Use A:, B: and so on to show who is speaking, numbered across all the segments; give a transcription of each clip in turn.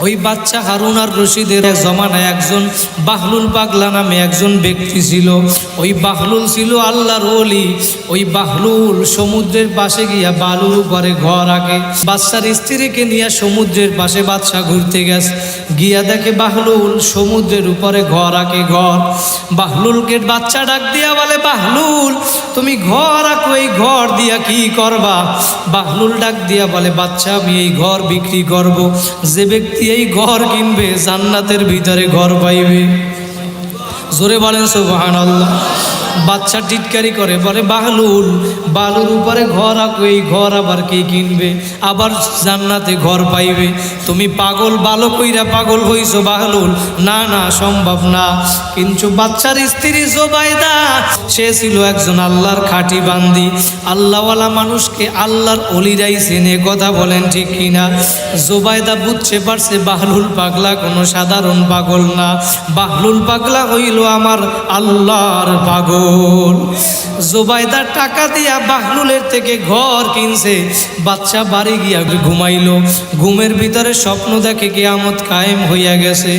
A: ওই বাচ্চা হারুন আর রশিদের জমানায় একজন বাহলুল পাগলা নামে একজন ব্যক্তি ছিল। ওই বাহলুল ছিল আল্লাহর ওলি। ওই বাহলুল সমুদ্রের পাশে গিয়া বালুর উপরে ঘর আঁকে। বাচ্চার স্ত্রীকে নিয়ে সমুদ্রের পাশে বাচ্চা ঘুরতে গেছে। গিয়া দেখে বাহলুল সমুদ্রের উপরে ঘর আঁকে, ঘর। বাহলুলকে বাচ্চা ডাক দিয়া বলে, বাহলুল, তুমি ঘর আঁকো, এই ঘর দিয়া কি করবা? বাহলুল ডাক দিয়া বলে, বাচ্চা, আমি এই ঘর বিক্রি করব। যে ব্যক্তি এই ঘর কিনবে জান্নাতের ভিতরে ঘর পাইবে। জোরে বলেন সুবহান আল্লাহ বাচ্চা টিটকারি করে, বলে, বাহলুল, বালুর উপরে ঘর আঁকো এই ঘর আবার কে কিনবে? আবার জান্নাতে ঘর পাইবে। তুমি পাগল বালো কইরা পাগল হইছো, বাহলুল। না না, সম্ভব না। কিন্তু বাচ্চার স্ত্রী জোবাইদা, সে ছিল একজন আল্লাহর খাঁটি বান্দি। আল্লাহওয়ালা মানুষকে আল্লাহর অলিরাই চেনে, কথা বলেন ঠিক কিনা? জোবাইদা বুঝছে পারছে, বাহলুল পাগলা কোনো সাধারণ পাগল না। বাহলুল পাগলা হইল আমার আল্লাহর পাগল। জোবাইদা টাকা দিয়া বাহলুলের থেকে ঘর কিনছে। বাচ্চা বাড়ি গিয়া ঘুমাইলো। ঘুমের ভিতরে স্বপ্ন দেখে কেয়ামত কায়েম হইয়া গেছে।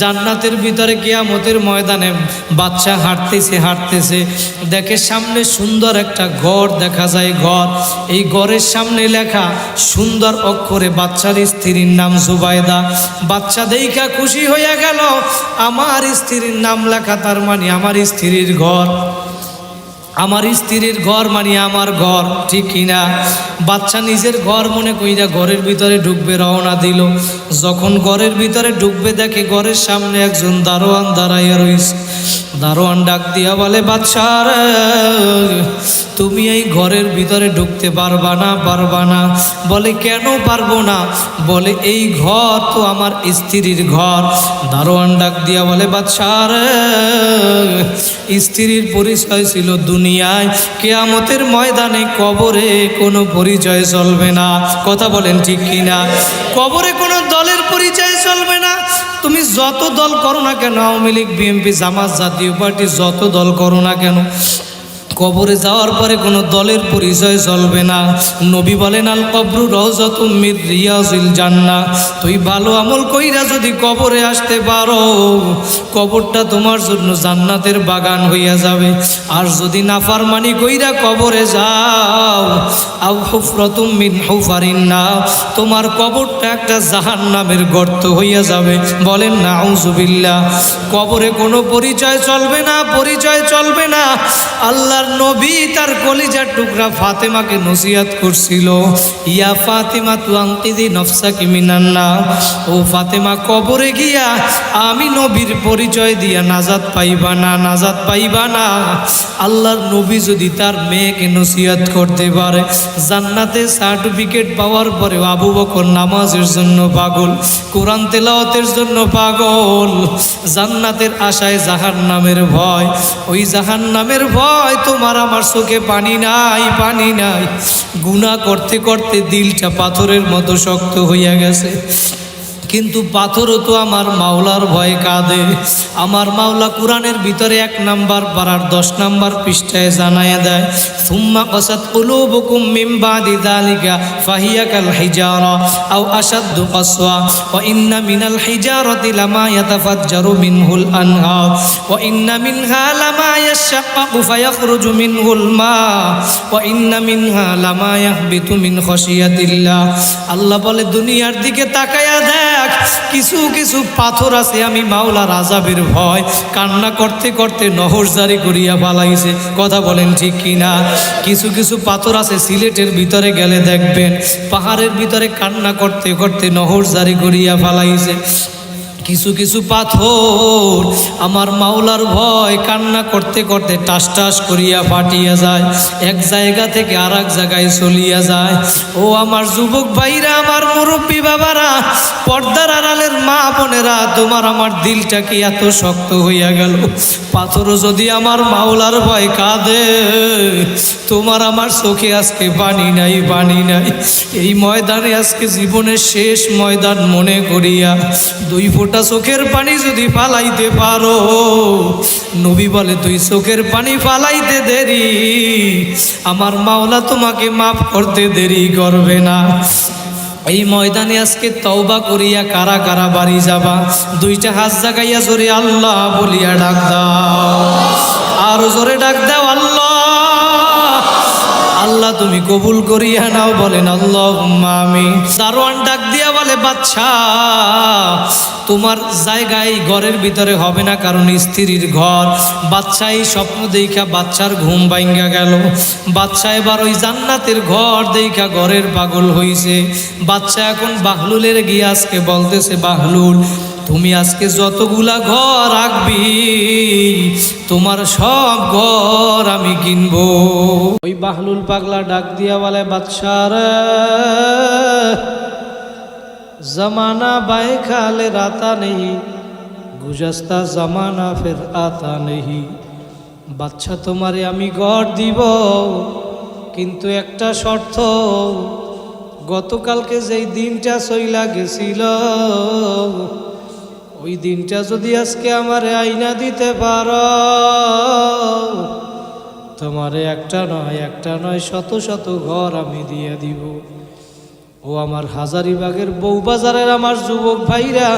A: জান্নাতের ভিতরে কেয়ামতের ময়দানে বাচ্চা হাঁটতেছে হাঁটতেছে। দেখে সামনে সুন্দর একটা ঘর দেখা যায় ঘর। এই ঘরের সামনে লেখা সুন্দর অক্ষরে বাচ্চার স্ত্রীর নাম জুবাইদা। বাচ্চা দেইখা খুশি হইয়া গেল, আমার স্ত্রীর নাম লেখা, তার মানে আমার স্ত্রীর ঘর। আমার স্ত্রীর ঘর মানে আমার ঘর ঠিক কিনা? বাচ্চা নিজের ঘর মনে কইরা ঘরের ভিতরে ঢুকবে রওনা দিল। যখন ঘরের ভিতরে ঢুকবে দেখে ঘরের সামনে একজন দারোয়ান দাঁড়াইয়া রয়েছে দারোয়ান ডাক দিয়া বলে বাচ্চা রে, তুমি এই ঘরের ভিতরে ঢুকতে পারবা না পারবা না। বলে কেন পারব না? বলে এই ঘর তো আমার স্ত্রীর ঘর। দারোয়ান ডাক দিয়া বলে বাচ্চা রে, স্ত্রীর পরিচয় ছিল দুনিয়ায়। কেয়ামতের ময়দানে কবরে কোনো পরিচয় চলবে না। কথা বলেন ঠিক কিনা? কবরে কোনো দলের পরিচয় চলবে না। তুমি যত দল করো না কেন আওয়ামী লীগ বিএনপি জামাত জাতীয় পার্টি যত দল করো না কেন কবরে যাওয়ার পরে কোনো দলের পরিচয় চলবে না। নবী বলেন, আল কবরু রহজতুমির রিয়াজিল জান্না তুই ভালো আমল কইরা যদি কবরে আসতে পারো, কবরটা তোমার জন্য জান্নাতের বাগান হইয়া যাবে। আর যদি নাফারমানি কইরা কবরে যাও আউ হুফরতুম মিন হুফারিন না তোমার কবরটা একটা জাহান নামের গর্ত হইয়া যাবে। বলেন না আউজুবিল্লাহ কবরে কোনো পরিচয় চলবে না, পরিচয় চলবে না। আল্লাহর নবী তার কলিজার টুকরা ফাতেমাকে নসিহাত করছিল। ইয়া ফাতেমা তু আংকিদি নফসাকি মিনান্না ও ফাতেমা, কবরে গিয়া আমি নবীর পরিচয় দিয়া নাজাত পাইবা না, নাজাত পাইবা না। আল্লাহর নবী যদি তার মেয়েকে নসিহাত করতে পারে, জান্নাতে সার্টিফিকেট পাওয়ার পরে আবু বকর নামাজের জন্য পাগল, কোরআন তেলাওয়াতের জন্য পাগল। জান্নাতের আশায় জাহান নামের ভয়, ওই জাহান নামের ভয় তোমার আমার চোখে পানি নাই পানি নাই। গুণা করতে করতে দিলটা পাথরের মতো শক্ত হইয়া গেছে। কিন্তু পাথরও তো আমার মাওলার ভয় কাঁদে। আমার মাওলা কোরআনের ভিতরে এক নাম্বার পাড়ার দশ নাম্বার পৃষ্ঠায় জানায় দেয়, সুম্মা কসাত কুলুবুকুম মিন বাদি যালিকা ফাহিয়া কাল হিজারা আও আশাদ্দু কসওয়া। ওয়া ইন্না মিনাল হিজারাতি লামা ইয়াতাফাজ্জারু মিনহুল আনহার। ওয়া ইন্না মিনহা লামা ইয়াশাক্কাকু ফায়াখরুজু মিনহুল মা। ওয়া ইন্না মিনহা লামা ইয়াহবিতু মিন খাশিয়াতিল্লাহ। আল্লাহ বলে, দুনিয়ার দিকে তাকায়া দেখ, কিছু কিছু পাথর আছে, আমি মাওলা রাজাবের ভয়। কান্না করতে করতে নহর জারি করিয়া পালাইছে কথা বলেন ঠিক কিনা? কিছু কিছু পাথর আছে, সিলেটের ভিতরে গেলে দেখবেন। পাহাড়ের ভিতরে কান্না করতে করতে নহর জারি করিয়া পালাইছে কিছু কিছু পাথর আমার মাওলার ভয় কান্না করতে করতে টাস টাস করিয়া ফাটিয়া যায়। এক জায়গা থেকে আর এক জায়গায় চলিয়া যায়। ও আমার যুবক ভাইরা, আমার মুরব্বী বাবারা, পর্দার আড়ালের মা বোনেরা, তোমার আমার দিলটা কি এত শক্ত হইয়া গেল? পাথরও যদি আমার মাওলার ভয় কাঁদে, তোমার আমার চোখে আজকে পানি নাই পানি নাই। এই ময়দানে আজকে জীবনের শেষ ময়দান মনে করিয়া দুই ফোঁটা চোখের পানি যদি ফালাইতে পারো। নবী বলে তুই চোখের পানি ফালাইতে দেরি। আমার মাওলা তোমাকে মাফ করতে দেরি করবে না। এই ময়দানে আজকে তওবা করিয়া কারা কারা বাড়ি যাবা? দুইটা হাত জাগাইয়া জোরে আল্লাহ বলিয়া ডাক দাও। আর জোরে ডাক দাও আল্লাহ। আল্লাহ তুমি কবুল করিয়া নাও, বলেন আল্লাহ আমি সারোয়ান ডাক দিয়া বলে বাচ্চা তোমার জায়গায় ঘরের ভিতরে হবে না, কারণ স্ত্রীর ঘর। বাচ্চা এই স্বপ্ন দেখা বাচ্চার ঘুম ভাঙ্গা গেল। বাচ্চা এবার ওই জান্নাতের ঘর দেখা, ঘরের পাগল হইছে। বাচ্চা এখন বাহলুলের গিয়ে আজকে বলতেছে, বাহলুল, তুমি আজকে যতগুলা ঘর রাখবি, তোমার সব ঘর আমি কিনবো। ওই বাহলুল পাগলা ডাক দিয়া বলে বাদশার জমানা বাই খালে রাতা নেই গুজস্তা জমানা ফের আতা নেই বাচ্চা তোমারে আমি ঘর দিব কিন্তু একটা শর্ত গতকালকে যেই দিনটা সইলা গেছিল ওই দিনটা যদি আজকে আমার আইনা দিতে পারো তোমারে একটা নয় একটা নয় শত শত ঘর আমি দিয়ে দিব ও আমার হাজারিবাগের বউবাজারের আমার যুবক ভাইরা,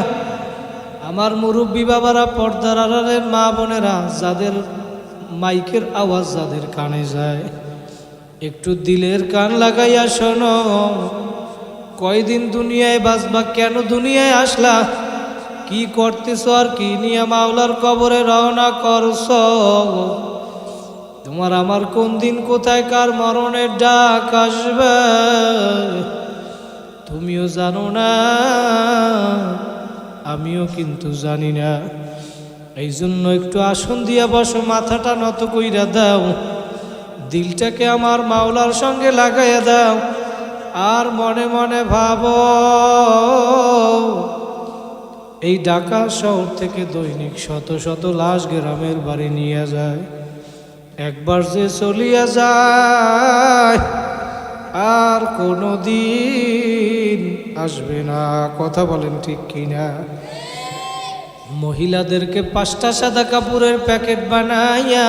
A: আমার মুরব্বী বাবারা, পর্দার আড়ালের মা বোনেরা, যাদের মাইকের আওয়াজ যাদের কানে যায়, একটু দিলের কান লাগাইয়া শোনো, কয়দিন দুনিয়ায় বাঁচবা, কেন দুনিয়ায় আসলা, কি করতেছ আর কি নিয়ে মাওলার কবরে রওনা করছ, তোমার আমার কোন দিন কোথায় কার মরণের ডাক আসবে? তুমিও জানো না, আমিও কিন্তু জানি না। এই জন্য একটু আসন দিয়া বসো, মাথাটা নত কইরা দাও। দিলটাকে আমার মাওলার সঙ্গে লাগাইয়া দাও। আর মনে মনে ভাবো, এই ঢাকা শহর থেকে দৈনিক শত শত লাশ গ্রামের বাড়ি নিয়ে যায়। একবার যে চলিয়া যায় আর কোনো দিন আসবে না। কথা বলেন ঠিক কিনা? মহিলাদেরকে পাঁচটা সাদা কাপড়ের প্যাকেট বানাইয়া,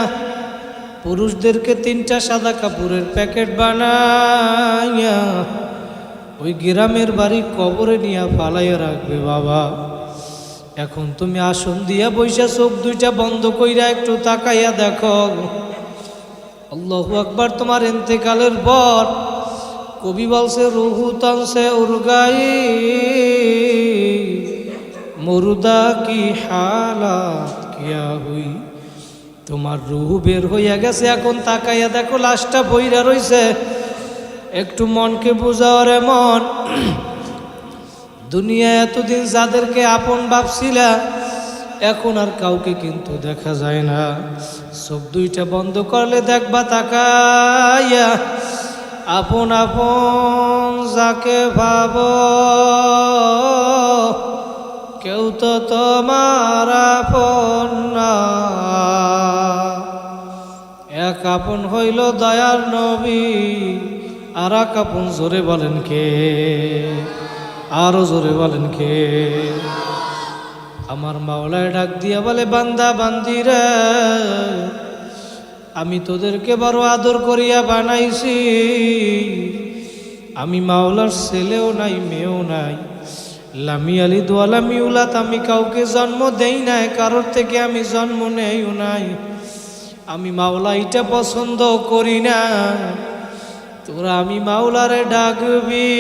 A: পুরুষদেরকে তিনটা সাদা কাপড়ের প্যাকেট বানাইয়া, ওই গ্রামের বাড়ি কবরে নিয়ে ফালাইয়া রাখবে বাবা। এখন তুমি আসন দিয়া বৈশা চোখ দুইটা বন্ধ কইরা একটু তাকাইয়া দেখো। আল্লাহু আকবার, তোমার এন্তেকালের পর কবি বলছে, রুহু তানসে উর্গাই, মরুদা কি হালাত কিয়া হুই? তোমার রুহু বের হইয়া গেছে, এখন তাকাইয়া দেখো, লাশটা বইরা রইছে। একটু মনকে বুঝাও রে মন। দুনিয়া এতদিন যাদেরকে আপন ভাবছিলা, এখন আর কাউকে কিন্তু দেখা যায় না। সব দুইটা বন্ধ করলে দেখবা তাকাইয়া আপন আপন যাকে ভাব, কেউ তো তোমার আপন না। এক আপন হইল দয়ার নবী, আর এক আপন জোরে বলেন কে? আরও জোরে বলেন কে? আমার মাওলায় ডাক দিয়া বলে, বান্দা বান্দিরা আমি তোদেরকে বড় আদর করিয়া বানাইছি। আমি মাওলার ছেলেও নাই, মেয়েও নাই। লামি আলি দোয়ালামি উলাত, আমি কাউকে জন্ম দেই নাই, কারোর থেকে আমি জন্ম নেইও নাই। আমি মাওলা এটা পছন্দ করি না। তোরা আমি মাওলারে ডাকবি।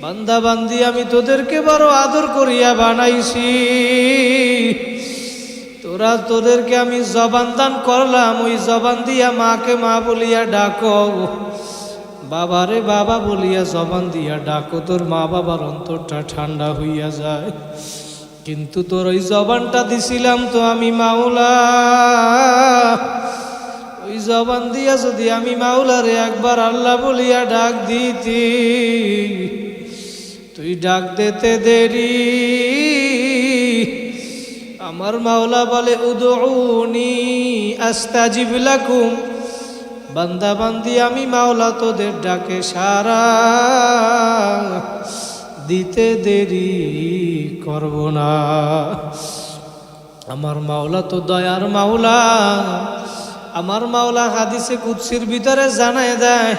A: বান্দা বান্দি, আমি তোদেরকে বড় আদর করিয়া বানাইছি। তোরা তোদেরকে আমি জবান দান করলাম, ওই জবান দিয়া মাকে মা বলিয়া ডাকো। বাবারে বাবা বলিয়া জবান দিয়া ডাকো, তোর মা বাবার অন্তরটা ঠান্ডা হইয়া যায়। কিন্তু তোর ওই জবানটা দিছিলাম তো আমি মাওলা। ওই জবান দিয়া যদি আমি মাওলারে একবার আল্লাহ বলিয়া ডাক দিতি, তুই ডাক দিতে দেরি। আমার মাওলা বলে উদৌনি আস্তাজিব লাকুম। বান্দা বান্দি, আমি মাওলা তোদের ডাকে সারা। দিতে দেরি করব না। আমার মাওলা তো দয়ার মাওলা। আমার মাওলা হাদিসে কুৎসির ভিতরে জানায় দেয়,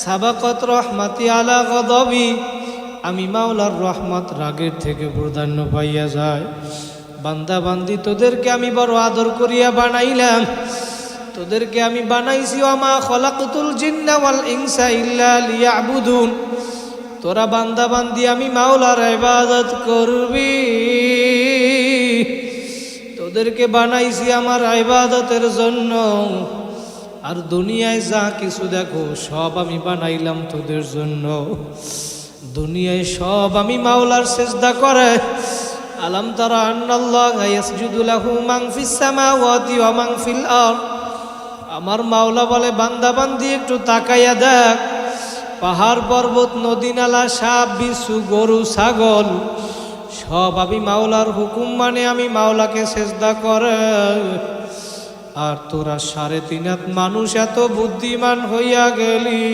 A: সাবাকত রহমাতি আলা গদবি। আমি মাওলার রহমত রাগের থেকে প্রাধান্য পাইয়া যায় বান্দা বান্দি তোদেরকে আমি বড় আদর করিয়া বানাইলাম। তোদেরকে আমি বানাইছি আমা খলাকুতুল জিন্না ওয়াল ইনসা ইল্লা লিয়াবুদুন। তোরা বান্দা বান্দি আমি মাওলার ইবাদত করবি। তোদেরকে বানাইছি আমার ইবাদতের জন্য। আর দুনিয়ায় যা কিছু দেখো, সব আমি বানাইলাম তোদের জন্য। দুনিয়ায় সব আমি মাওলার চেষ্টা করে। আলাম তারা আন্নাল্লাহ ইয়াসজুদু লাহু ফিস সামাওয়াতি ওয়া ফিল আরদ। আমার মাওলা বলে, বান্দা বান্দি, একটু তাকাইয়া দেখ। পাহাড় পর্বত, নদী নালা, সাপ বিশু গরু, ছাগল, সব আমি মাওলার হুকুম মানে আমি মাওলাকে সেজদা করে। আর তোরা সাড়ে তিন মানুষ, এত বুদ্ধিমান হইয়া গেলি।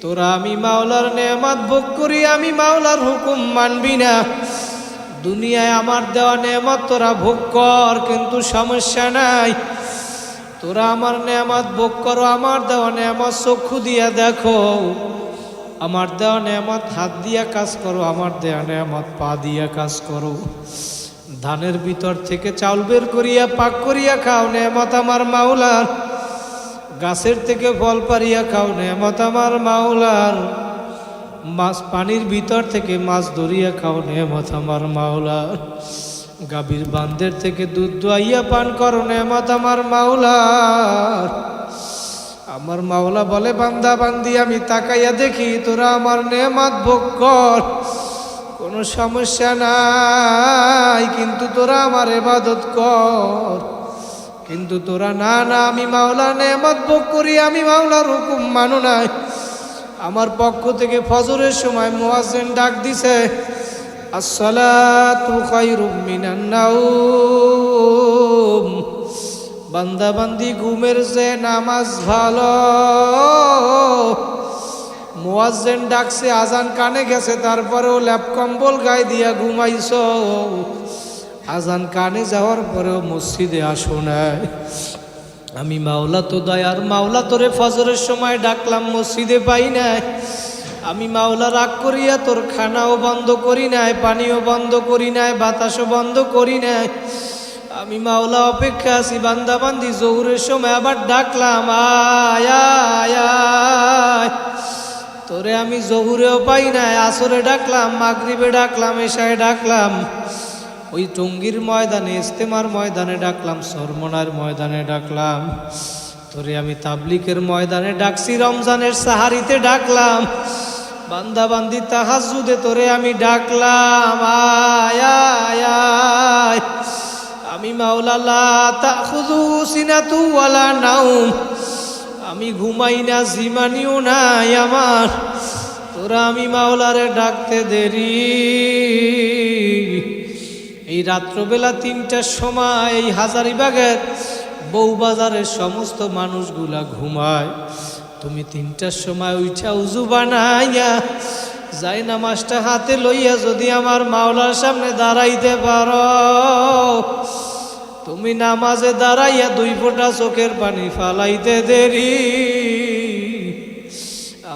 A: তোরা আমি মাওলার নেমাত ভোগ করি, আমি মাওলার হুকুম মানবি না। দুনিয়ায় আমার দেওয়া নেয়ামত তোরা ভোগ কর, কিন্তু সমস্যা নাই। তোরা আমার নেয়ামত ভোগ করো, আমার দেওয়া নেয়ামত চক্ষু দিয়া দেখো। আমার দেওয়া নেয়ামত হাত দিয়া কাজ করো, আমার দেওয়া নেয়ামত পা দিয়া কাজ করো। ধানের ভিতর থেকে চাউল বের করিয়া, পাক করিয়া খাও, নেয়ামত আমার মাওলার। গাছের থেকে ফল পারিয়া খাও, নেয়ামত আমার মাওলার। মাছ পানির ভিতর থেকে মাছ ধরিয়া খাও নেয়ামত আমার মাওলা। গাভীর বান্ধের থেকে দুধ দোয়াইয়া পান করো নেয়ামত আমার মাওলার আমার মাওলা বলে, বান্দা, বান্দি, আমি তাকাইয়া দেখি, তোরা আমার নেয়ামত ভোগ কর। কোনো সমস্যা নাই, কিন্তু তোরা আমার এবাদত কর। কিন্তু তোরা, না না, আমি মাওলা নেমাত ভোগ করি, আমি মাওলার হুকুম মানো নাই। আমার পক্ষ থেকে ফজরের সময় মোয়াজেন ডাক দিছে বান্দা বান্দি, ঘুমের যে নামাজ ভালো। মোয়াজ্জেন ডাকছে, আজান কানে গেছে, তারপরেও ল্যাপ কম্বল গায়ে দিয়া ঘুমাইছ। আজান কানে যাওয়ার পরেও মসজিদে আসো নাই। আমি মাওলা তো দয়ার, মাওলা তোরে ফজরের সময় ডাকলাম, মসজিদে পাই নাই। আমি মাওলা রাগ করিয়া তোর খানাও বন্ধ করি নাই, পানিও বন্ধ করি নাই, বাতাসও বন্ধ করি নাই। আমি মাওলা অপেক্ষা আছি বান্দা বান্দি জহুরের সময় আবার ডাকলাম আয়। তোরে আমি জহুরেও পাই নাই, আসরে ডাকলাম, মাগরিবে ডাকলাম, এশায় ডাকলাম। ওই টঙ্গির ময়দানে ইস্তেমার ময়দানে ডাকলাম, সরমনার ময়দানে ডাকলাম। তোরে আমি তাবলিকের ময়দানে ডাকছি, রমজানের সাহারিতে ডাকলাম। বান্দা বান্দি তাহাজুদে তোরে আমি ডাকলাম আমি মাওলালা ওয়ালা নাউম আমি ঘুমাই না, জিমানিও নাই আমার। তোরা আমি মাওলারে ডাকতে দেরি। এই রাত্রবেলা তিনটার সময় এই হাজারিবাগের বউবাজারের সমস্ত মানুষগুলা ঘুমায়। তুমি তিনটার সময় উঠা উজু বানাইয়া যাই না নামাজটা হাতে লইয়া যদি আমার মাওলার সামনে দাঁড়াইতে পারো। তুমি নামাজে দাঁড়াইয়া দুই ফোঁটা চোখের পানি ফালাইতে দেরি।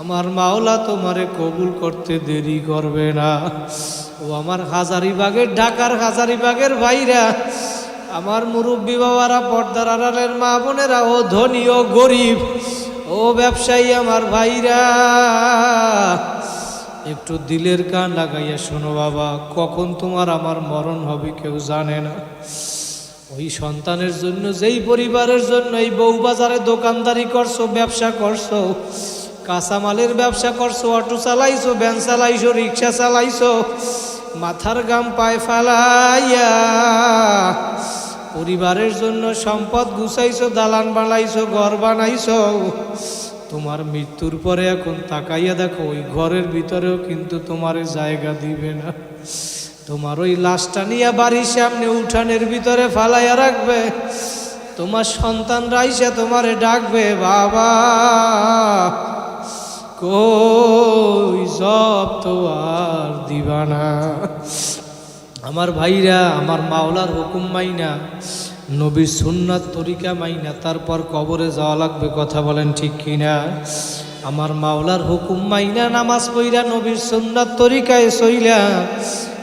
A: আমার মাওলা তোমারে কবুল করতে দেরি করবে না। ও আমার হাজারিবাগের ঢাকার হাজারিবাগের ভাইরা, আমার মুরব্বী বাবারা, পর্দার আড়ালের মা বোনেরা, ও ধনী ও গরিব, ও ব্যবসায়ী আমার ভাইরা, একটু দিলের কান লাগাইয়া শোনো বাবা, কখন তোমার আমার মরণ হবে কেউ জানে না। ওই সন্তানের জন্য, যেই পরিবারের জন্য এই বউবাজারে দোকানদারি করছ, ব্যবসা করছ কাঁচামালের ব্যবসা করছ, অটো চালাইছো, ভ্যান চালাইছো, রিক্সা চালাইছো, মাথার গাম পায়ে ফালাইয়া পরিবারের জন্য সম্পদ গুছাইছো, দালান বানাইছো, ঘর বানাইছো। তোমার মৃত্যুর পরে এখন তাকাইয়া দেখো, ওই ঘরের ভিতরেও কিন্তু তোমার জায়গা দিবে না। তোমার ওই লাশটা নিয়ে বাড়ির সামনে উঠানের ভিতরে ফালাইয়া রাখবে। তোমার সন্তান রাইসা তোমারে ডাকবে, বাবা। কই জব তো আর দিবানা আমার ভাইরা, আমার মাওলার হুকুম মাইনা নবীর সুন্নাত তরিকা মাইনা, তারপর কবরে যাওয়া লাগবে কথা বলেন ঠিক কিনা? আমার মাওলার হুকুম মাইনা নামাজ পইরা নবীর সুন্নাত তরিকায় সইলা,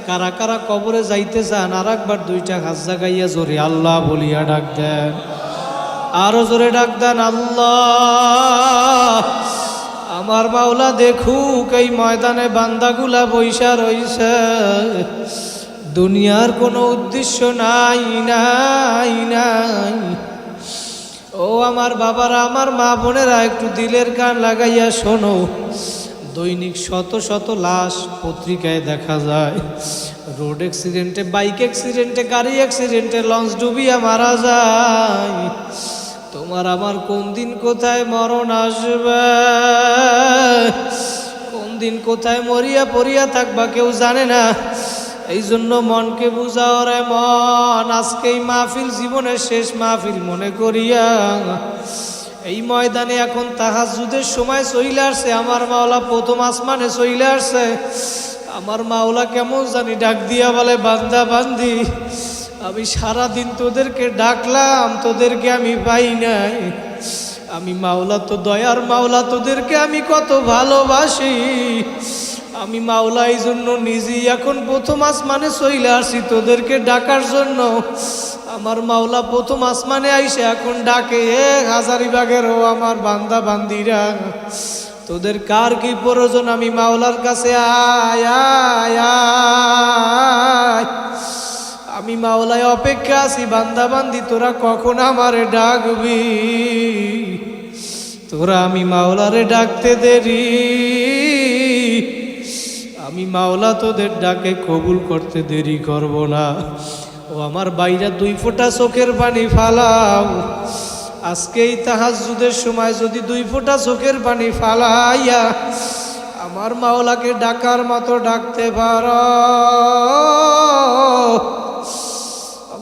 A: কারা কারা কবরে যাইতে চান আর একবার দুইটা হাত জাগাইয়া জোরে আল্লাহ বলিয়া ডাক দেন। আরও জোরে ডাক দেন আল্লাহ। আমার মাওলা দেখুক, এই ময়দানে বান্দাগুলা বৈশা রইছে। দুনিয়ার কোনো উদ্দেশ্য নাই নাই নাই। ও আমার বাবারা, আমার মা বোনেরা, একটু দিলের কান লাগাইয়া শোনো। দৈনিক শত শত লাশ পত্রিকায় দেখা যায়। রোড অ্যাক্সিডেন্টে, বাইক অ্যাক্সিডেন্টে, গাড়ি অ্যাক্সিডেন্টে লঞ্চ ডুবিয়া মারা যায়। তোমার আমার কোন দিন কোথায় মরণ আসবে? কোন দিন কোথায় মরিয়া পড়িয়া থাকবা কেউ জানে না। এই জন্য মনকে বুঝাও রে মন আজকে এই মাহফিল জীবনের শেষ মাহফিল মনে করিয়া। এই ময়দানে এখন তাহাজুদের সময় চইলে আসছে, আমার মাওলা প্রথম আসমানে চইলে আসছে। আমার মাওলা কেমন জানি ডাক দিয়া বলে, বান্দা, বান্দি। আমি সারা দিন তোদেরকে ডাকলাম, তোদেরকে আমি পাই নাই। আমি মাওলা তো দয়ার মাওলা, তোদেরকে আমি কত ভালোবাসি। আমি মাওলা এই জন্য নিজেই এখন প্রথম আসমানে চইলে আসি তোদেরকে ডাকার জন্য। আমার মাওলা প্রথম আসমানে আইসে এখন ডাকে, এ হাজারিবাগের ও আমার বান্দা বান্দিরা, তোদের কার কি প্রয়োজন? আমি মাওলার কাছে আয় আয়। আমি মাওলায় অপেক্ষা আছি, বান্দা বান্দি, তোরা কখন আমারে ডাকবি? তোরা আমি মাওলারে ডাকতে দেরি। আমি মাওলা তোদের ডাকে কবুল করতে দেরি করব না। ও আমার বাইরা, দুই ফোঁটা চোখের পানি ফালাও। আজকে এই তাহাজুদের সময় যদি দুই ফোঁটা চোখের পানি ফালাইয়া আমার মাওলাকে ডাকার মতো ডাকতে পারো।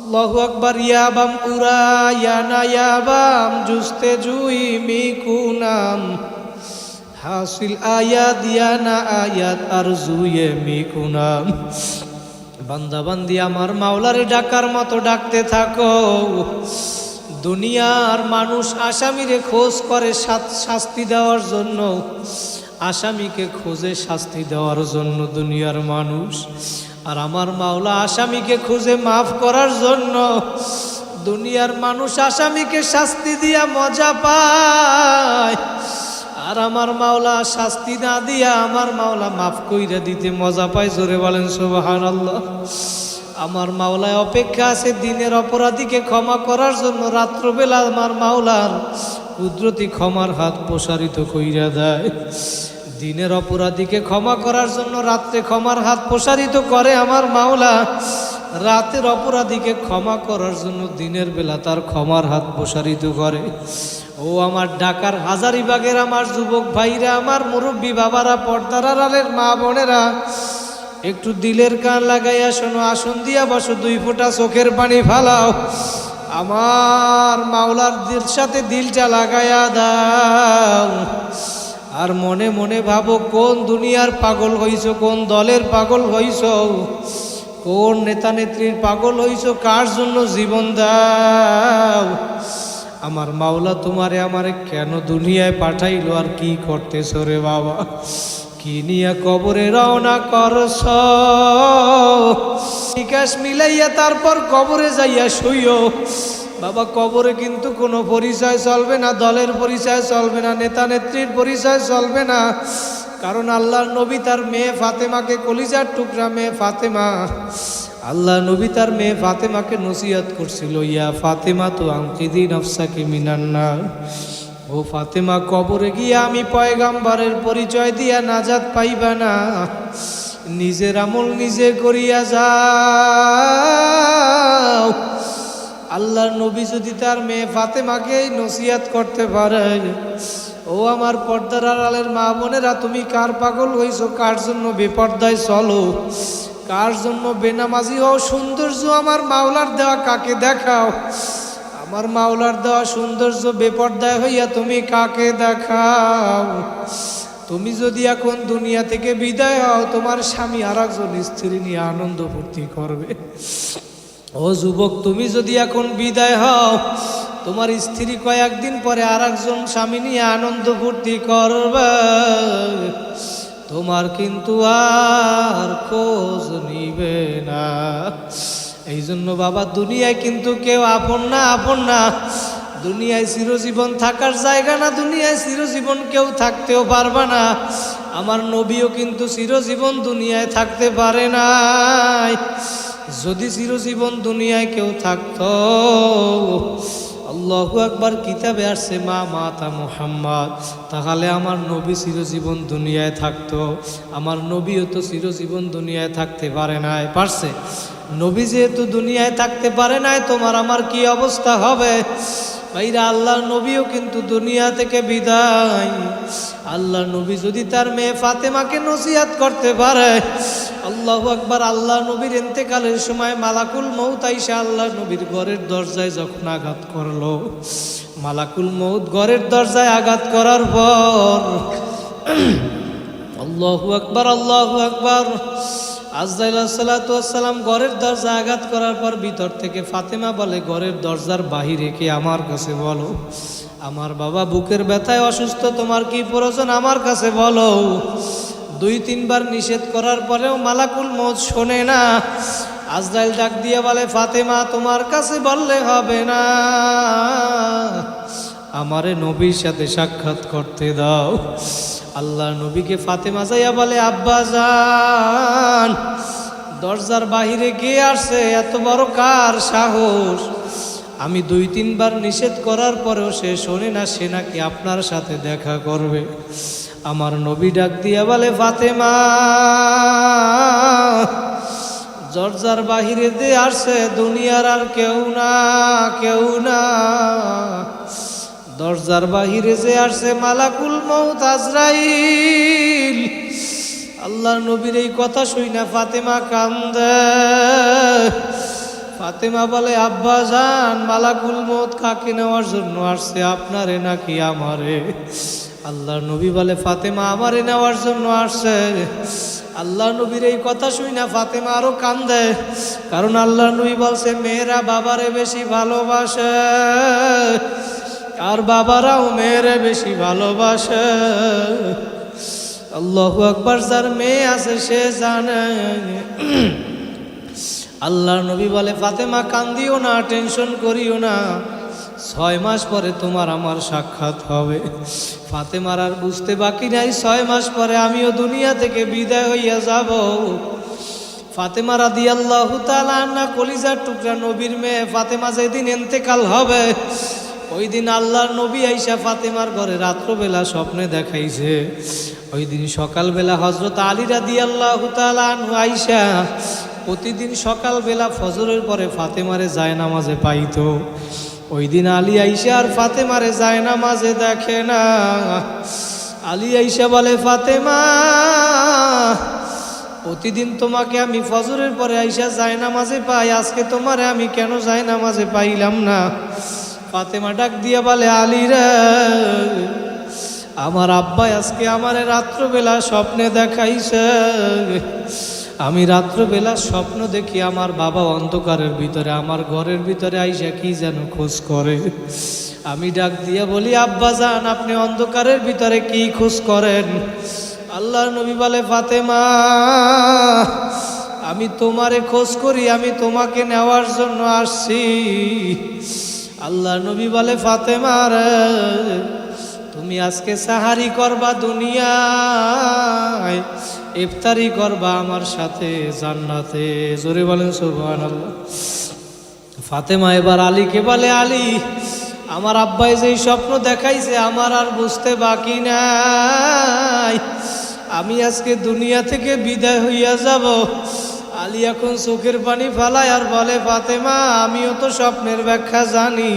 A: আল্লাহু আকবার ইয়াবাম উরা ইয়ানা ইয়াবাম জুস্তে জুই মিকুনাম হাসিল আয়াত ইয়ানা আয়াত, আর জুয়ে মিকুনাম বান্দা বান্দি, আমার মাওলারে ডাকার মতো ডাকতে থাকো। দুনিয়ার মানুষ আসামিরে খোঁজ করে শাস্তি দেওয়ার জন্য। আসামিকে খোঁজে শাস্তি দেওয়ার জন্য দুনিয়ার মানুষ। আর আমার মাওলা আসামিকে খুঁজে মাফ করার জন্য দুনিয়ার মানুষ আসামিকে শাস্তি দিয়া মজা পায়। আর আমার মাওলা শাস্তি না দিয়া আমার মাওলা মাফ কইরা দিতে মজা পায়, জোরে বলেন সুবাহান আল্লাহ আমার মাওলায় অপেক্ষা আছে দিনের অপরাধীকে ক্ষমা করার জন্য, রাত্রবেলা আমার মাওলার কুদরতি ক্ষমার হাত প্রসারিত কইরা দেয়। দিনের অপরাধীকে ক্ষমা করার জন্য রাত্রে ক্ষমার হাত প্রসারিত করে আমার মাওলা। রাতের অপরাধীকে ক্ষমা করার জন্য দিনের বেলা তার ক্ষমার হাত প্রসারিত করে। ও আমার ঢাকার হাজারিবাগের আমার যুবক ভাইরা, আমার মুরব্বী বাবারা, পর্দার আড়ালের মা বোনেরা, একটু দিলের কান লাগাইয়া শোনো, আসন দিয়া বসো, দুই ফোঁটা চোখের পানি ফালাও। আমার মাওলার দিল সাথে দিলটা লাগাইয়া দাও। আর মনে মনে ভাবো, কোন দুনিয়ার পাগল হইছ, কোন দলের পাগল হইছ, কোন নেতা নেত্রীর পাগল হইছ, কার জন্য জীবন দাও? আমার মাওলা তোমারে আমারে কেন দুনিয়ায় পাঠাইলো আর কি করতেছ রে বাবা? কি নিয়ে কবরে রওনা করছ? বিকাশ মিলাইয়া তারপর কবরে যাইয়া শুইও। বাবা, কবরে কিন্তু কোনো পরিচয় চলবে না, দলের পরিচয় চলবে না, নেতা নেত্রীর পরিচয় চলবে না। কারণ আল্লাহর নবী তার মেয়ে ফাতেমাকে কলিজার টুকরা মেয়ে ফাতেমা। আল্লাহ নবী তার মেয়ে ফাতেমাকে নসিহত করছিল, ইয়া ফাতেমা তো আঙ্কিদি নফসাকে মিনান্না ও ফাতেমা, কবরে গিয়ে আমি পয়গাম্বারের পরিচয় দিয়া নাজাত পাইবা না। নিজের আমল নিজে করিয়া যাও আল্লাহর নবী যদি তার মেয়ে ফাতেমাকে নসিহাত করতে পারে, ও আমার পর্দার আড়ালের মা বোনেরা, তুমি কার পাগল হইছো? কার জন্য বেপর্দায় চলো? কার জন্য বেনামাজি হও? সৌন্দর্য আমার মাওলার দেওয়া কাকে দেখাও? আমার মাওলার দেওয়া সৌন্দর্য বেপর্দায় হইয়া তুমি কাকে দেখাও? তুমি যদি এখন দুনিয়া থেকে বিদায় হও, তোমার স্বামী আর একজন স্ত্রী নিয়ে আনন্দ ফুর্তি করবে। ও যুবক, তুমি যদি এখন বিদায় হও, তোমার স্ত্রী কয়েকদিন পরে আর একজন স্বামী নিয়ে আনন্দ ফুর্তি করবে। তোমার কিন্তু আর খোঁজ নিবে না। এই জন্য বাবা, দুনিয়ায় কিন্তু কেউ আপন না আপন না। দুনিয়ায় চিরজীবন থাকার জায়গা না, দুনিয়ায় চিরজীবন কেউ থাকতেও পারবে না। আমার নবীও কিন্তু চিরজীবন দুনিয়ায় থাকতে পারে নাই। যদি চিরজীবন দুনিয়ায় কেউ থাকত, আল্লাহু আকবার কিতাবে আসছে, মা মাতা মোহাম্মদ তাহলে আমার নবী চিরজীবন দুনিয়ায় থাকতো। আমার নবীও তো চিরজীবন দুনিয়ায় থাকতে পারে নাই। পারছে? নবী যেহেতু দুনিয়ায় থাকতে পারে নাই, তোমার আমার কি অবস্থা হবে? ভাইরা আল্লাহ নবীও কিন্তু দুনিয়া থেকে বিদায়। আল্লাহ নবী যদি তার মেয়ে ফাতেমাকে নসিহাত করতে পারে, আল্লাহ একবার আল্লাহ নবীর এতেকালের সময় মালাকুল মৌত আইসা আল্লাহ নবীর ঘরের দরজায় যখন আঘাত করল, মালাকুল মৌত ঘরের দরজায় আঘাত করার পর, আল্লাহু আকবার আল্লাহু আকবার আজরাইলাম ঘরের দরজা আঘাত করার পর ভিতর থেকে ফাতেমা বলে, ঘরের দরজার বাহিরে কি আমার কাছে বলো? আমার বাবা বুকের ব্যথায় অসুস্থ, তোমার কি প্রয়োজন আমার কাছে বলো? দুই, তিনবার নিষেধ করার পরেও মালাকুল মত শোনে না। আজরাইল ডাক দিয়ে বলে, ফাতেমা, তোমার কাছে বললে হবে না। আমারে নবীর সাথে সাক্ষাৎ করতে দাও। আল্লাহ নবীকে ফাতেমা যাইয়া বলে, আব্বা যান দরজার বাহিরে কে আসছে? এত বড় কার সাহস? আমি দুই, তিনবার নিষেধ করার পরেও সে শোনে না, সে নাকি আপনার সাথে দেখা করবে। আমার নবী ডাক দিয়া বলে, ফাতেমা, দরজার বাহিরে দিয়ে আসছে, দুনিয়ার আর কেউ না কেউ না। দরজার বাহিরে যে আসছে মালাকুল মৌত আজরাইল। আল্লাহর নবীর এই কথা শুই না ফাতেমা কান্দে। ফাতেমা বলে, আব্বা যান মালাকুল মৌত কাকে নেওয়ার জন্য আসছে? আপনারে নাকি আমারে? আল্লাহর নবী বলে, ফাতেমা আমারে নেওয়ার জন্য আসছে। আল্লাহ নবীর এই কথা শুই না ফাতেমা আরও কান্দে, কারণ আল্লাহ নবী বলছে, মেয়েরা বাবারে বেশি ভালোবাসে। আর বাবারাও মেয়েরে বেশি ভালোবাসে। আল্লাহ আকবর, যার মেয়ে আছে, সে জানে। আল্লাহর নবী বলে, ফাতেমা, কান্দিও না, টেনশন করিও না। ছয় মাস পরে তোমার আমার সাক্ষাৎ হবে। ফাতেমার আর বুঝতে বাকি নাই, ছয় মাস পরে আমিও দুনিয়া থেকে বিদায় হইয়া যাব। ফাতেমা রাদি আল্লাহ না কলিজার টুকরা নবীর মেয়ে, ফাতেমা, যেদিন এন্তেকাল হবে ওই দিন আল্লাহর নবী আইসা ফাতেমার ঘরে রাত্রবেলা স্বপ্নে দেখাইছে। ওই দিন সকালবেলা হজরত আলী রাদি আল্লাহ আইসা প্রতিদিন সকালবেলা ফজরের পরে ফাতেমারে যায় নামাজে পাইতো। ওই দিন আলী আইসা আর ফাতেমারে যায় নামাজে দেখে না। আলী আইসা বলে, ফাতেমা, প্রতিদিন তোমাকে আমি ফজরের পরে আইসা যায় নামাজে পাই, আজকে তোমারে আমি কেন যায় নামাজে পাইলাম না? ফাতেমা ডাক দিয়ে বলে, আলী রে, আমার আব্বা আজকে আমার রাত্রবেলা স্বপ্নে দেখাইছে। আমি রাত্রবেলা স্বপ্ন দেখি আমার বাবা অন্ধকারের ভিতরে, আমার ঘরের ভিতরে আইসা কি যেন খোঁজ করে। আমি ডাক দিয়ে বলি, আব্বা যান, আপনি অন্ধকারের ভিতরে কি খোঁজ করেন? আল্লাহ নবী বলে, ফাতেমা, আমি তোমারে খোঁজ করি, আমি তোমাকে নেওয়ার জন্য আসছি। আল্লাহ নবী বলে, ফাতেমা রে, তুমি আজকে সাহারি করবা দুনিয়ায়, ইফতারি করবা আমার সাথে জান্নাতে। জোরে বলেন সুবহান আল্লাহ ফাতেমা এবার আলীকে বলে, আলী, আমার আব্বাই যেই স্বপ্ন দেখাইছে, আমার আর বুঝতে বাকি নাই। আমি আজকে দুনিয়া থেকে বিদায় হইয়া যাব। আলী এখন চোখের পানি ফালায় আর বলে, ফাতেমা, আমিও তো স্বপ্নের ব্যাখ্যা জানি।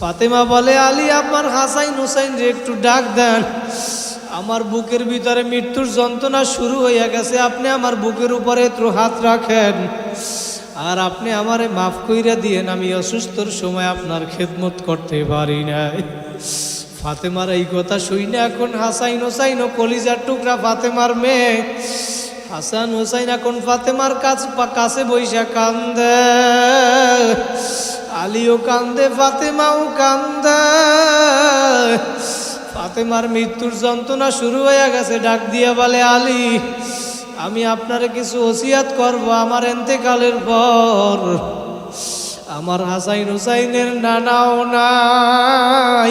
A: ফাতেমা বলে, আলী আমার হাসাইন হুসাইন যে একটু ডাক দেন। আমার বুকের ভিতরে মৃত্যুর যন্ত্রণা শুরু হইয়া গেছে। আপনি আমার বুকের উপরে একটু হাত রাখেন। আর আপনি আমারে মাফ কইরা দিয়েন, আমি অসুস্থর সময় আপনার খেদমত করতে পারি নাই। ফাতেমার এই কথা শুই না এখন হাসাইন হোসাইন কলিজার টুকরা ফাতেমার মেয়ে। হাসান হুসাইন এখন ফাতেমার কাছে কাছে বৈশা কান্দে। আলীও কান্দে, ফাতেমাও কান্দে। ফাতেমার মৃত্যুর যন্ত্রণা শুরু হয়ে গেছে, ডাক দিয়া বলে, আলী, আমি আপনারে কিছু ওসিয়াত করব আমার এন্তেকালের পর। আমার হাসাইন হুসাইনের নানাও নাই।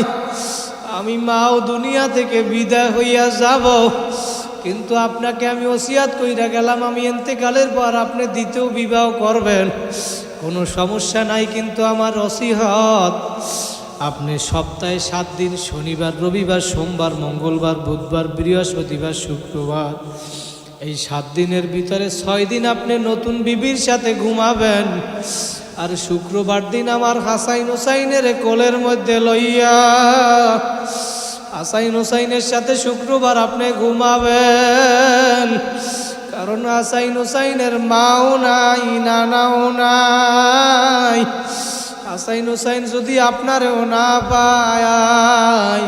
A: আমি মাও দুনিয়া থেকে বিদায় হইয়া যাব। কিন্তু আপনাকে আমি ওসিয়াত কইরা গেলাম, আমি এন্তেকালের পর আপনি দ্বিতীয় বিবাহ করবেন। কোনো সমস্যা নাই কিন্তু আমার অসিহত আপনি সপ্তাহে সাত দিন, শনিবার, রবিবার, সোমবার, মঙ্গলবার, বুধবার, বৃহস্পতিবার, শুক্রবার। এই সাত দিনের ভিতরে ছয় দিন আপনি নতুন বিবির সাথে ঘুমাবেন। আর শুক্রবার দিন আমার হাসাইন হুসাইনের কোলের মধ্যে লইয়া হাসাইন হুসাইনের সাথে শুক্রবার আপনি ঘুমাবেন। কারণ হাসাইন হুসাইনের মাও নাই, নানাও নাই। হাসাইন হুসাইন যদি আপনারেও না পায়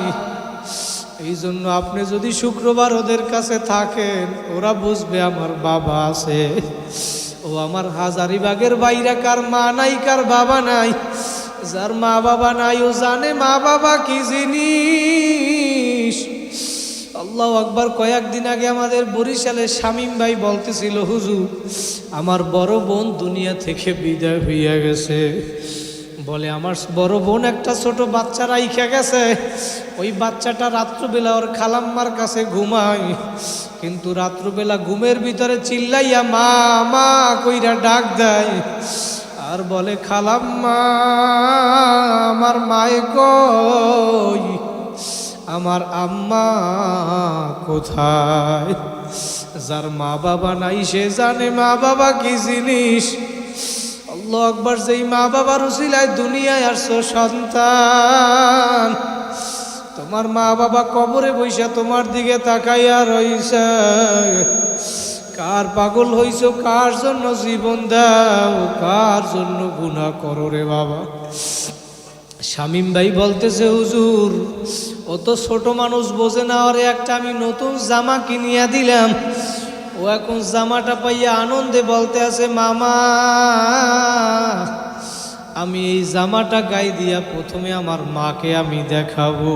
A: এই জন্য আপনি যদি শুক্রবার ওদের কাছে থাকেন, ওরা বুঝবে আমার বাবা আছে। ও আমার হাজারিবাগের বাইরে, কার মা নাই, কার বাবা নাই। যার মা বাবা নাই, ও জানে মা বাবা কি জিনিস। আল্লাহ আকবার, কয়েকদিন আগে আমাদের বরিশালের শামীম ভাই বলতেছিল, হুজুর, আমার বড় বোন দুনিয়া থেকে বিদায় হইয়া গেছে। বলে, আমার বড় বোন একটা ছোট বাচ্চা রাইখা গেছে। ওই বাচ্চাটা রাত্রবেলা ওর খালাম্মার কাছে ঘুমায়। কিন্তু রাত্রবেলা ঘুমের ভিতরে চিল্লাইয়া মা মা কইরা ডাক দেয়। আর বলে, খালাম্মা, আমার মায়ে কই? আমার আম্মা কোথায়? যার মা বাবা নাই, সে জানে মা বাবা কি জিনিস। আল্লাহ আকবার, যেই মা বাবার উসিলায় দুনিয়ায় আসছো সন্তান। তোমার মা বাবা কবরে বৈশা তোমার দিকে তাকাইয়া রইছে। কার পাগল হইছো, কার জন্য জীবন দাও, কার জন্য গুণা করো রে বাবা? শামিম ভাই বলতেছে, হুজুর, ও তো ছোট মানুষ বোঝে না, আরে একটা আমি নতুন জামা কিনিয়া দিলাম। ও এখন জামাটা পাইয়া আনন্দে বলতে আছে, মামা, আমি এই জামাটা গাই দিয়া প্রথমে আমার মাকে আমি দেখাবো।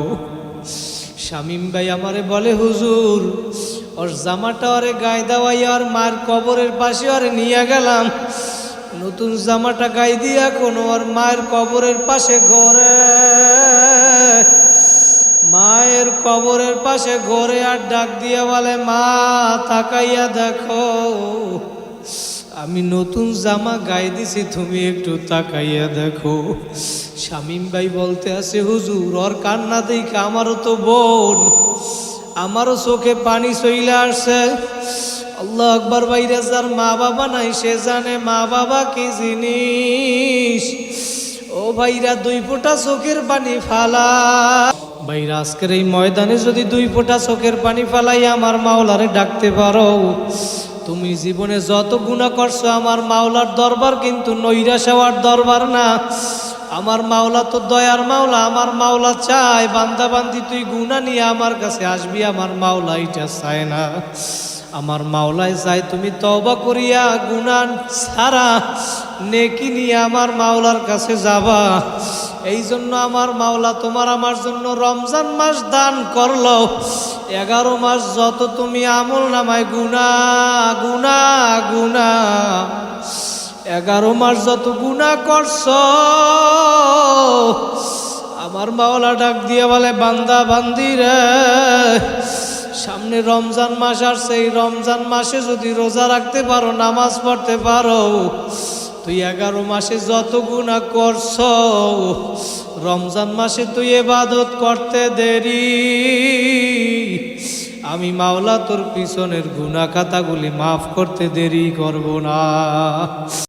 A: শামিম ভাই আমারে বলে, হুজুর, ওর জামাটা ওরে গায়ে দেওয়াই আর মার কবরের পাশে ওরে নিয়ে গেলাম। নতুন জামাটা গাই দিয়া কোনো ওর মায়ের কবরের পাশে ঘরে। মায়ের কবরের পাশে ঘরে আর ডাক দিয়া বলে, মা, তাকাইয়া দেখো, আমি নতুন জামা গায়ে দিছি, তুমি একটু তাকাইয়া দেখো। শামিম ভাই বলতে আছে, হুজুর, ওর কান্না দেখে আমারও তো বোন, আমারও চোখে পানি চইলে আসছে। আল্লাহ আকবর বাইরে যার মা বাবা নাই, সে জানে মা বাবা কি জিনিস। ও ভাইরা, দুই ফোঁটা চোখের পানি ফালা। ভাইরা, আজকের এই ময়দানে যদি দুই ফোঁটা চোখের পানি ফালাই, আমার মাওলারে ডাকতে পারো। তুমি জীবনে যত গুণা করছ, আমার মাওলার দরবার কিন্তু নৈরাশ সেওয়ার দরবার না। আমার মাওলা তো দয়ার মাওলা, আমার মাওলা চায়। বান্দা বান্দি, তুই গুণা নিয়ে আমার কাছে আসবি, আমার মাওলা এটা চায় না। আমার মাওলায় চাই তুমি তবা করিয়া গুনান ছাড়া নেকি নিয়ে আমার মাওলার কাছে যাবা। এই জন্য আমার মাওলা তোমার আমার জন্য রমজান মাস দান করল। এগারো মাস যত তুমি আমল নামায়, গুনা গুনা গুনা। এগারো মাস যত গুনা করছ, আমার মাওলা ডাক দিয়ে বলে, বান্দা, বান্দি রে। সামনে রমজান মাস আর সেই রমজান মাসে যদি রোজা রাখতে পারো, নামাজ পড়তে পারো, তুই এগারো মাসে যত গুণা করছ, রমজান মাসে তুই এবাদত করতে দেরি। আমি মাওলা তোর পিছনের গুণা খাতাগুলি মাফ করতে দেরি করব না।